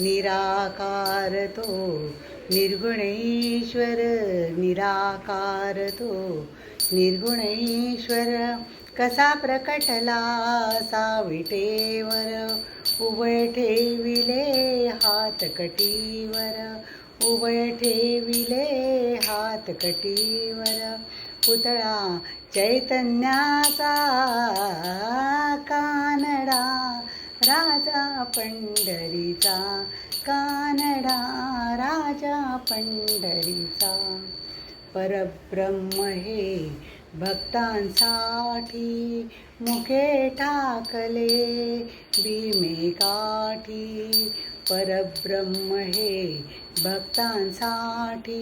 निराकार तो निर्गुणेश्वर निराकार तो निर्गुणेश्वर कसा प्रकटला साविटेवर उभय ठेविले हात कटीवर. उभय ठेविले हात कटीवर पुतळा चैतन्याचा कानडा. राजा पंढरीचा कानडा राजा पंढरीचा परब्रह्म हे भक्तांसाठी मुखे ठाकले भीमे काठी परब्रह्म हे भक्तांसाठी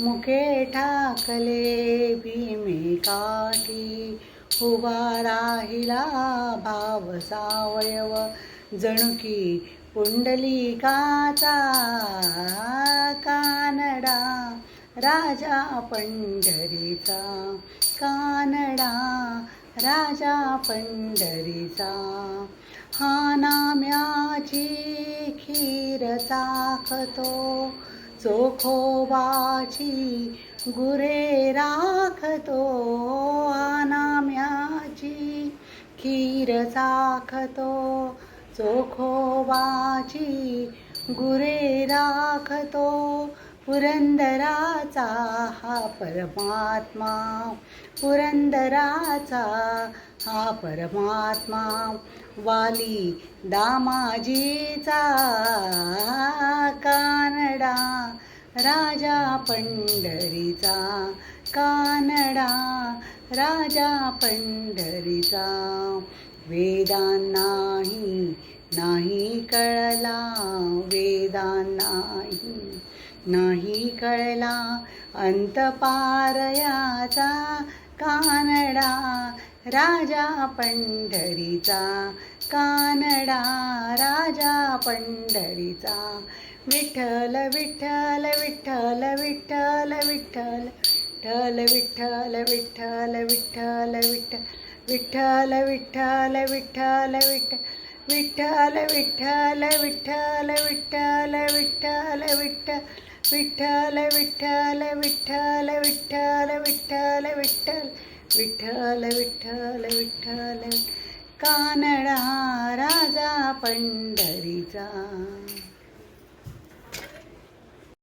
मुखे ठाकले भीमे काठी उभा राहिला भाव जणुकी जणू की पुंडलिकाचा कानडा राजा पंढरीचा कानडा राजा पंढरीचा. हा नाम्याची खीर चाखतो चोखोबाची गुरे राखतो. हा नाम्याची खीर चाखतो चोखोबाची गुरे राखतो पुरंदराचा हा परमात्मा पुरंदराचा हा परमात्मा वाली दामाजीचा कानडा राजा पंढरीचा कानडा राजा पंढरीचा वेदांनाही नाही कळला वेदांनाही नाही कळला अंतपारयाचा कानडा राजा पंढरीचा कानडा राजा पंढरीचा विठ्ठल विठ्ठल विठ्ठल विठ्ठल विठ्ठल विठ्ठल विठ्ठल विठ्ठल विठ्ठल विठ्ठल विठ्ठल विठ्ठल विठ्ठल विठ्ठल विठ्ठल विठ्ठल विठ्ठल विठ्ठल विठ्ठल विठ्ठल विठ्ठल विठ्ठल विठ्ठल विठ्ठल विठ्ठल विठ्ठल विठ्ठल कानडा राजा पंढरीचा